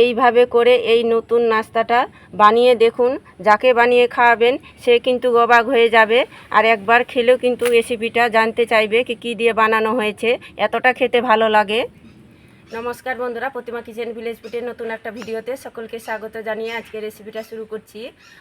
এইভাবে করে এই নতুন নাস্তাটা বানিয়ে দেখুন, যাকে বানিয়ে খাওয়াবেন সে কিন্তু অবাক হয়ে যাবে। আর একবার খেলেও কিন্তু রেসিপিটা জানতে চাইবে কি, কী দিয়ে বানানো হয়েছে, এতটা খেতে ভালো লাগে। নমস্কার বন্ধুরা, প্রতিমা কিচেন ভিলেজ ফুটের নতুন একটা ভিডিওতে সকলকে স্বাগত জানিয়ে আজকে রেসিপিটা শুরু করছি।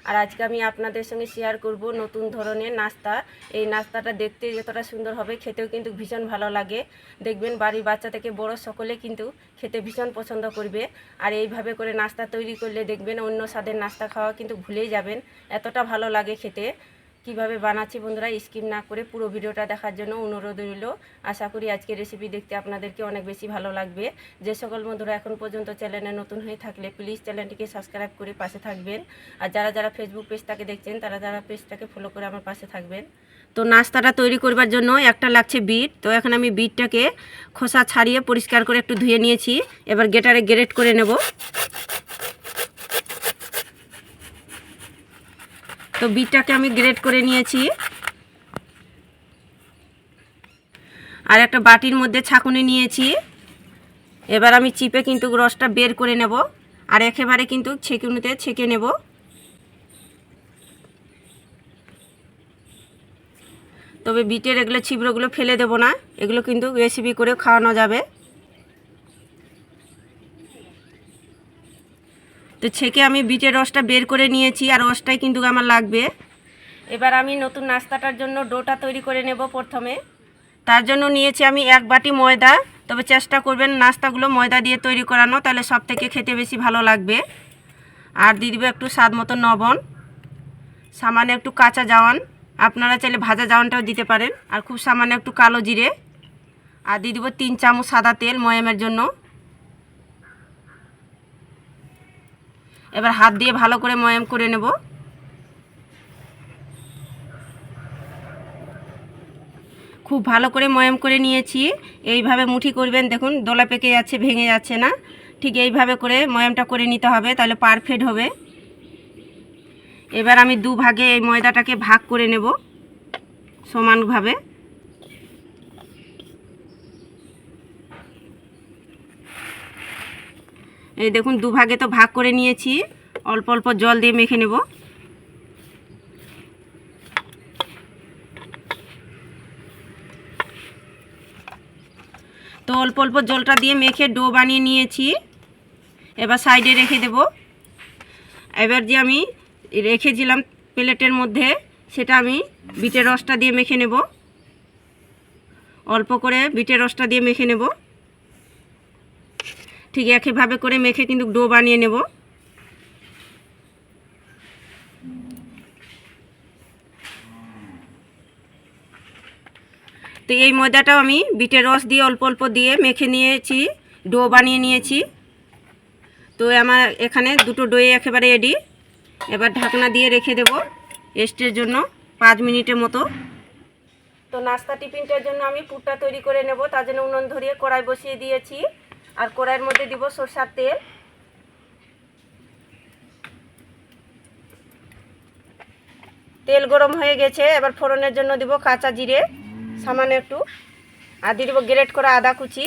আর আজকে আমি আপনাদের সঙ্গে শেয়ার করব নতুন ধরনের নাস্তা। এই নাস্তাটা দেখতে যতটা সুন্দর হবে, খেতেও কিন্তু ভীষণ ভালো লাগে। দেখবেন বাড়ির বাচ্চা থেকে বড় সকলে কিন্তু খেতে ভীষণ পছন্দ করবে। আর এইভাবে করে নাস্তা তৈরি করলে দেখবেন অন্য স্বাদের নাস্তা খাওয়া কিন্তু ভুলেই যাবেন, এতটা ভালো লাগে খেতে। কীভাবে বানাচ্ছি বন্ধুরা স্কিপ না করে পুরো ভিডিওটা দেখার জন্য অনুরোধ রইল। আশা করি আজকে রেসিপি দেখতে আপনাদেরকে অনেক বেশি ভালো লাগবে। যে সকল বন্ধুরা এখন পর্যন্ত চ্যানেলে নতুন হয়ে থাকলে প্লিজ চ্যানেলটিকে সাবস্ক্রাইব করে পাশে থাকবেন। আর যারা যারা ফেসবুক পেজটাকে দেখছেন, তারা যারা পেজটাকে ফলো করে আমার পাশে থাকবেন। তো নাস্তাটা তৈরি করবার জন্য একটা লাগছে বিট তো এখন আমি বিটটাকে খোসা ছাড়িয়ে পরিষ্কার করে একটু ধুয়ে নিয়েছি। এবার গেটারে গ্রেট করে নেব। তো বিটটাকে আমি গ্রেট করে নিয়েছি। আর একটা বাটির মধ্যে ছাঁকুনি নিয়েছি। এবার আমি চিপে কিন্তু রসটা বের করে নেব। আর একেবারে কিন্তু ছেঁকুনিতে ছেঁকে নেব। তবে বিটের এগুলো ছিবড়োগুলো ফেলে দেবো না। এগুলো কিন্তু রেসিপি করে খাওয়ানো যাবে। তো ছেঁকে আমি বিটের রসটা বের করে নিয়েছি আর রসটাই কিন্তু আমার লাগবে। এবার আমি নতুন নাস্তাটার জন্য ডোটা তৈরি করে নেব প্রথমে। তার জন্য নিয়েছি আমি এক বাটি ময়দা। তবে চেষ্টা করবেন নাস্তাগুলো ময়দা দিয়ে তৈরি করানো, তাহলে সব থেকে খেতে বেশি ভালো লাগবে। আর দিয়ে দেবো একটু স্বাদ মতো লবণ সামান্য একটু কাঁচা জাওয়ান। আপনারা চাইলে ভাজা জাওয়ানটাও দিতে পারেন। আর খুব সামান্য একটু কালো জিরে। আর দিয়ে দেবো তিন চামচ সাদা তেল ময়ামের জন্য। এবার হাত দিয়ে ভালো করে ময়াম করে নেব। খুব ভালো করে ময়াম করে নিয়েছি। এইভাবে মুঠি করবেন, দেখুন, দোলা পেকে যাচ্ছে, ভেঙে যাচ্ছে না। ঠিক এইভাবে করে ময়ামটা করে নিতে হবে, তাহলে পারফেক্ট হবে। এবার আমি দু ভাগে এই ময়দাটাকে ভাগ করে নেব, সমানভাবে। এই দেখুন, দুভাগে তো ভাগ করে নিয়েছি। অল্প অল্প জল দিয়ে মেখে নেব। তো অল্প অল্প জলটা দিয়ে মেখে ডো বানিয়ে নিয়েছি। এবার সাইডে রেখে দেব। এবার যে আমি রেখেছিলাম প্লেটের মধ্যে, সেটা আমি বিটের রসটা দিয়ে মেখে নেব। অল্প করে বিটের রসটা দিয়ে মেখে নেব। ঠিক একইভাবে করে মেখে কিন্তু ডো বানিয়ে নেব। তো এই ময়দাটাও আমি বিটের রস দিয়ে অল্প অল্প দিয়ে মেখে নিয়েছি, ডো বানিয়ে নিয়েছি। তো আমার এখানে দুটো ডোয়ে একেবারে এডি এবার ঢাকনা দিয়ে রেখে দেব রেস্টের জন্য পাঁচ মিনিটের মতো। তো নাস্তা টিফিনটার জন্য আমি পুরটা তৈরি করে নেব, তার জন্য উনুন ধরিয়ে কড়াই বসিয়ে দিয়েছি। আর কড়াইয়ের মধ্যে দিব সরষার তেল। তেল গরম হয়ে গেছে, এবার ফোড়নের জন্য দিব কাঁচা জিরে, সামান্য একটু। আর দিয়ে দেবো গ্রেট করা আদা কুচি।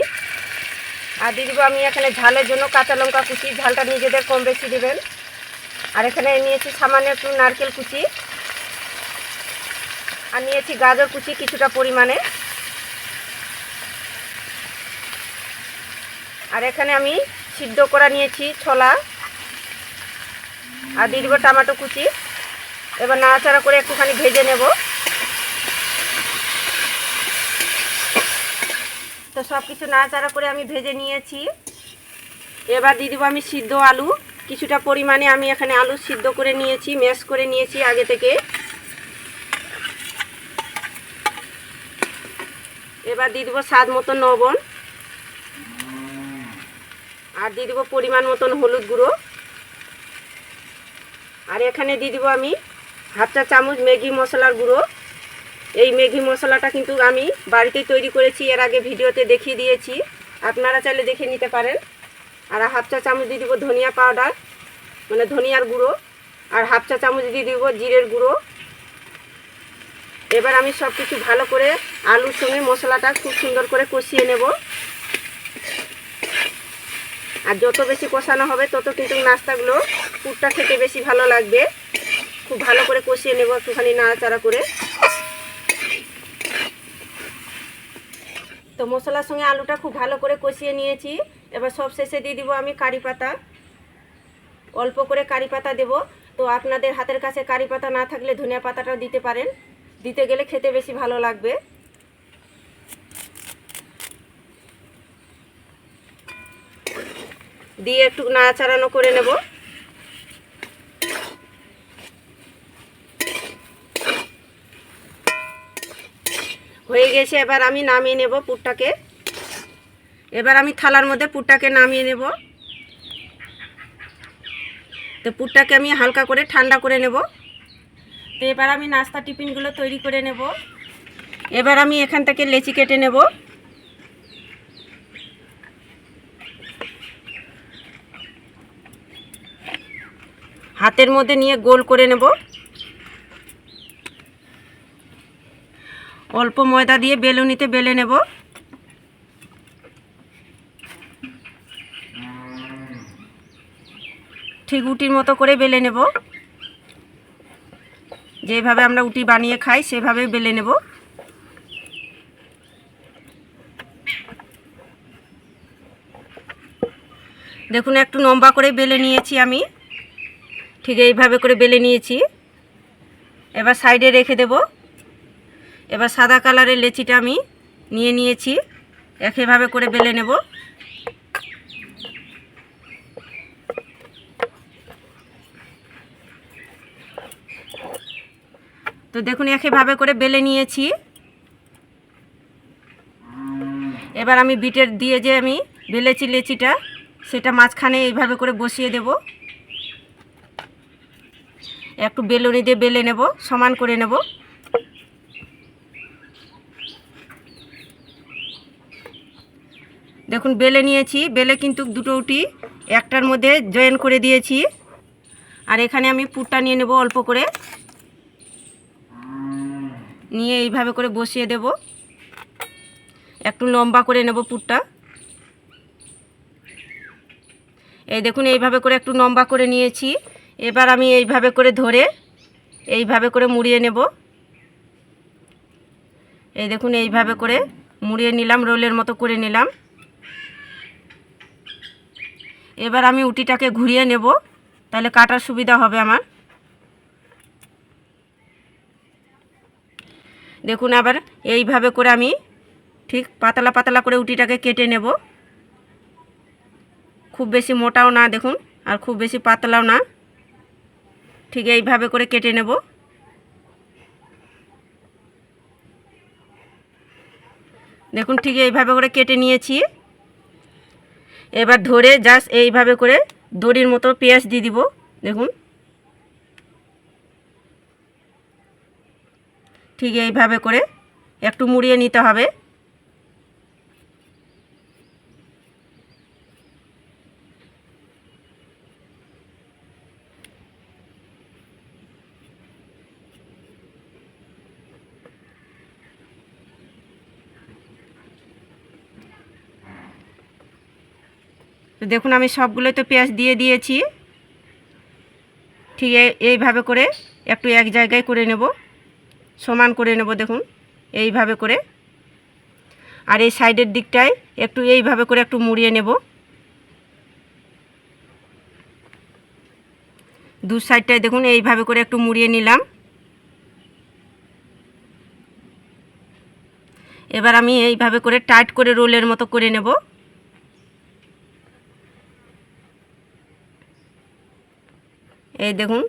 আর দিয়ে দেবো আমি এখানে ঝালের জন্য কাঁচা লঙ্কা কুচি, ঝালটা নিজেদের কম বেশি দেবেন। আর এখানে নিয়েছি সামান্য একটু নারকেল কুচি। আর নিয়েছি গাজর কুচি কিছুটা পরিমাণে। এখানে আমি সিদ্ধ করা নিয়েছি ছোলা আর দিয়ে দেবো টমেটো কুচি। এবার নাড়াচাড়া করে একটুখানি ভেজে নেব। তো সব কিছু নাড়াচাড়া করে আমি ভেজে নিয়েছি। এবার দিয়ে দেবো আমি সিদ্ধ আলু। কিছুটা পরিমাণে আমি এখানে আলু সিদ্ধ করে নিয়েছি, ম্যাশ করে নিয়েছি আগে থেকে। এবার দিয়ে দেবো স্বাদ মতো লবণ। আর দিয়ে দেবো পরিমাণ মতন হলুদ গুঁড়ো। আর এখানে দিয়ে দেবো আমি হাফ চা চামচ ম্যাগি মশলার গুঁড়ো। এই ম্যাগি মশলাটা কিন্তু আমি বাড়িতেই তৈরি করেছি, এর আগে ভিডিওতে দেখিয়ে দিয়েছি। আপনারা চাইলে দেখে নিতে পারেন। আর হাফ চা চামচ দিয়ে দেবো ধনিয়া পাউডার মানে ধনিয়ার গুঁড়ো। আর হাফ চা চামচ দিয়ে দেবো জিরের গুঁড়ো। এবার আমি সব কিছু ভালো করে আলুর সঙ্গে মশলাটা খুব সুন্দর করে কষিয়ে নেব। আর যত বেশি কষানো হবে, তত কিন্তু নাস্তাগুলো পুরটা খেতে বেশি ভালো লাগবে। খুব ভালো করে কষিয়ে নেব একটুখানি নাড়াচাড়া করে। তো মশলার সঙ্গে আলুটা খুব ভালো করে কষিয়ে নিয়েছি। এবার সব শেষে দিয়ে দিব আমি কারি পাতা। অল্প করে কারি পাতা দেব। তো আপনাদের হাতের কাছে কারি পাতা না থাকলে ধনিয়া পাতাটাও দিতে পারেন। দিতে গেলে খেতে বেশি ভালো লাগবে। দিয়ে একটু নাড়াচাড়ানো করে নেব। হয়ে গেছে, এবার আমি নামিয়ে নেব পুরটাকে। এবার আমি থালার মধ্যে পুরটাকে নামিয়ে নেব। তো পুরটাকে আমি হালকা করে ঠান্ডা করে নেব। তো এবার আমি নাস্তা টিফিনগুলো তৈরি করে নেব। এবার আমি এখান থেকে লেচি কেটে নেব। হাতের মধ্যে নিয়ে গোল করে নেব। অল্প ময়দা দিয়ে বেলুনিতে বেলে নেব। ঠিক উটির মতো করে বেলে নেব। যেভাবে আমরা উটি বানিয়ে খাই সেভাবে বেলে নেব। দেখুন, একটু লম্বা করে বেলে নিয়েছি আমি। ঠিক এইভাবে করে বেলে নিয়েছি। এবার সাইডে রেখে দেব। এবার সাদা কালারের লেচিটা আমি নিয়ে নিয়েছি। একইভাবে করে বেলে নেব। তো দেখুন একইভাবে করে বেলে নিয়েছি। এবার আমি বিটের দিয়ে যে আমি বেলেছি লেচিটা, সেটা মাঝখানে এইভাবে করে বসিয়ে দেব। একটু বেলুনি দিয়ে বেলে নেব, সমান করে নেব। দেখুন, বেলে নিয়েছি, বেলে কিন্তু দুটো উটি, একটার মধ্যে জয়েন করে দিয়েছি। আর এখানে আমি পুরটা নিয়ে নেব অল্প করে। নিয়ে এইভাবে করে বসিয়ে দেব। একটু লম্বা করে নেব পুরটা। এই দেখুন, এইভাবে করে একটু লম্বা করে নিয়েছি। এবার আমি এইভাবে করে ধরে, এইভাবে করে মুড়িয়ে নেব। এই দেখুন, এইভাবে করে মুড়িয়ে নিলাম, রোলের মতো করে নিলাম। এবার আমি উটিটাকে ঘুরিয়ে নেব, তাহলে কাটার সুবিধা হবে আমার। দেখুন, আবার এইভাবে করে আমি ঠিক পাতলা পাতলা করে উটিটাকে কেটে নেব। খুব বেশি মোটাও না, দেখুন, আর খুব বেশি পাতলাও না। ঠিক এইভাবে করে কেটে নেব। দেখুন ঠিক এইভাবে করে কেটে নিয়েছি। এবার ধরে জাস্ট এইভাবে করে দড়ির মতো পেঁয়াজ দিয়ে দিব, দেখুন। ঠিক এইভাবে করে একটু মুড়িয়ে নিতে হবে। তো দেখুন, আমি সবগুলো তো পেঁয়াজ দিয়ে দিয়েছি। ঠিক এই- এইভাবে করে একটু এক জায়গায় করে নেব। সমান করে নেব, দেখুন, এইভাবে করে। আর এই সাইডের দিকটায় একটু এইভাবে করে একটু মুড়িয়ে নেব। দু সাইডটায় দেখুন, এইভাবে করে একটু মুড়িয়ে নিলাম। এবার আমি এইভাবে করে টাইট করে রোলের মতো করে নেব। এই দেখুন,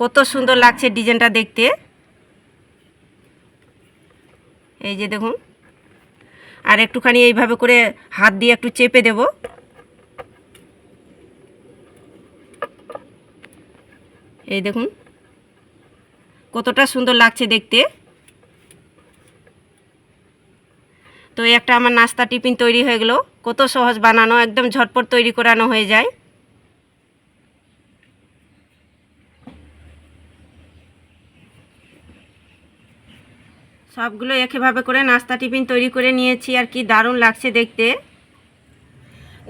কত সুন্দর লাগছে ডিজাইনটা দেখতে। এই যে দেখুন, আর একটুখানি এইভাবে করে হাত দিয়ে একটু চেপে দেব। এই দেখুন, কতটা সুন্দর লাগছে দেখতে। তো একটা আমার নাস্তা টিফিন তৈরি হয়ে গেল। কত সহজ বানানো, একদম ঝটপট তৈরি করানো হয়ে যায়। সবগুলো একেভাবে করে নাস্তা টিফিন তৈরি করে নিয়েছি আর কি দারুণ লাগছে দেখতে।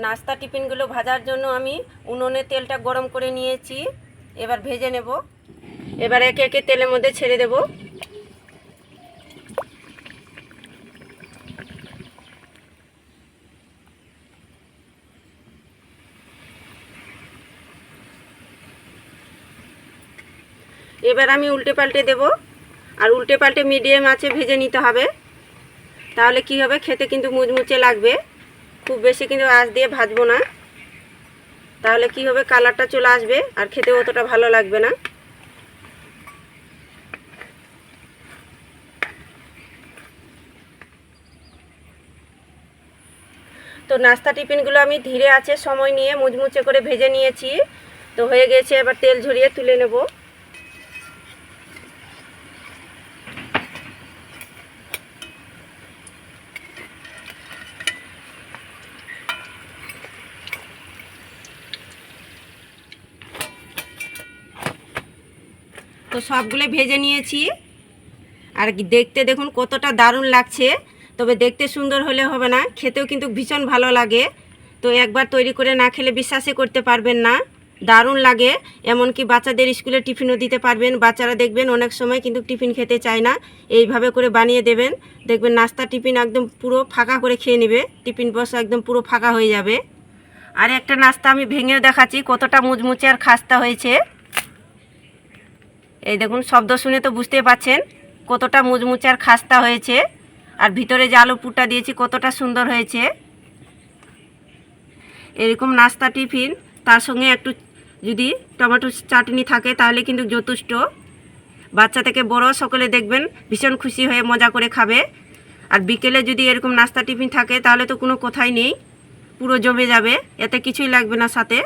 নাস্তা টিফিনগুলো ভাজার জন্য আমি উনুনে তেলটা গরম করে নিয়েছি। এবার ভেজে নেব। এবার একে একে তেলের মধ্যে ছেড়ে দেব। এবার আমি উল্টে পাল্টে দেব। আর উল্টে পাল্টে মিডিয়াম আছে ভেজে নিতে হবে। তাহলে কি হবে? খেতে কিন্তু মুচমুচে লাগবে। খুব বেশি কিন্তু আঁচ দিয়ে ভাজবো না। তাহলে কি হবে? কালারটা চলে আসবে আর খেতে অতটা ভালো লাগবে না। তো নাস্তা টিফিনগুলো আমি ধীরে আছে সময় নিয়ে মুচমুচে করে ভেজে নিয়েছি। তো হয়ে গেছে, এবার তেল ঝরিয়ে তুলে নেব। তো সবগুলো ভেজে নিয়েছি। আর দেখতে দেখুন কতটা দারুণ লাগছে। তবে দেখতে সুন্দর হলে হবে না, খেতেও কিন্তু ভীষণ ভালো লাগে। তো একবার তৈরি করে না খেলে বিশ্বাসই করতে পারবেন না, দারুণ লাগে। এমনকি বাচ্চাদের স্কুলে টিফিনও দিতে পারবেন, বাচ্চারা দেখবেন অনেক সময় কিন্তু টিফিন খেতে চায় না। এইভাবে করে বানিয়ে দেবেন, দেখবেন নাস্তা, টিফিন একদম পুরো ফাঁকা করে খেয়ে নেবে, টিফিন বক্স একদম পুরো ফাঁকা হয়ে যাবে। আর একটা নাস্তা আমি ভেঙেও দেখাচ্ছি, কতটা মুচমুচে আর খাস্তা হয়েছে। এই দেখুন, শব্দ শুনে তো বুঝতে পাচ্ছেন কতটা মুচমুচে আর খাস্তা হয়েছে। আর ভিতরে যে আলু পুরটা দিয়েছি, কতটা সুন্দর হয়েছে। এরকম নাস্তা টিফিন, তার সঙ্গে একটু যদি টমেটো চাটনি থাকে, তাহলে কিন্তু যথেষ্ট। বাচ্চা থেকে বড় সকলে দেখবেন ভীষণ খুশি হয়ে মজা করে খাবে। আর বিকেলে যদি এরকম নাস্তা টিফিন থাকে, তাহলে তো কোনো কথাই নেই। পুরো জমে যাবে, এতে কিছুই লাগবে না সাথে।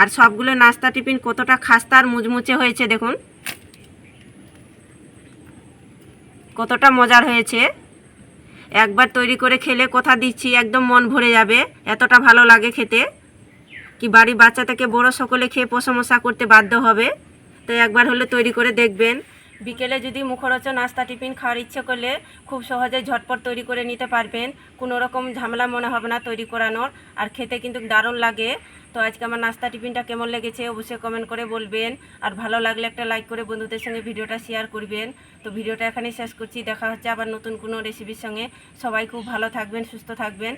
আর সবগুলো নাস্তা টিফিন কতটা খাস্তা আর মুচমুচে হয়েছে দেখুন। কতটা মজার হয়েছে। একবার তৈরি করে খেলে কথা দিচ্ছি, একদম মন ভরে যাবে, এতটা ভালো লাগে খেতে। কি বাড়ি বাচ্চা থেকে বড় সকলে খেয়ে প্রশংসা করতে বাধ্য হবে। তো একবার হলে তৈরি করে দেখবেন। বিকেলে যদি মুখরোচক নাস্তা টিফিন খাওয়ার ইচ্ছে করলে খুব সহজে ঝটপট তৈরি করে নিতে পারবেন। কোনো রকম ঝামেলা মনে হবে না তৈরি করানোর, আর খেতে কিন্তু দারুণ লাগে। তো আজকে আমার নাস্তা টিফিনটা কেমন লেগেছে অবশ্যই কমেন্ট করে বলবেন। আর ভালো লাগলে একটা লাইক করে বন্ধুদের সঙ্গে ভিডিওটা শেয়ার করবেন। তো ভিডিওটা এখানেই শেষ করছি। দেখা হচ্ছে আবার নতুন কোনো রেসিপির সঙ্গে। সবাই খুব ভালো থাকবেন, সুস্থ থাকবেন।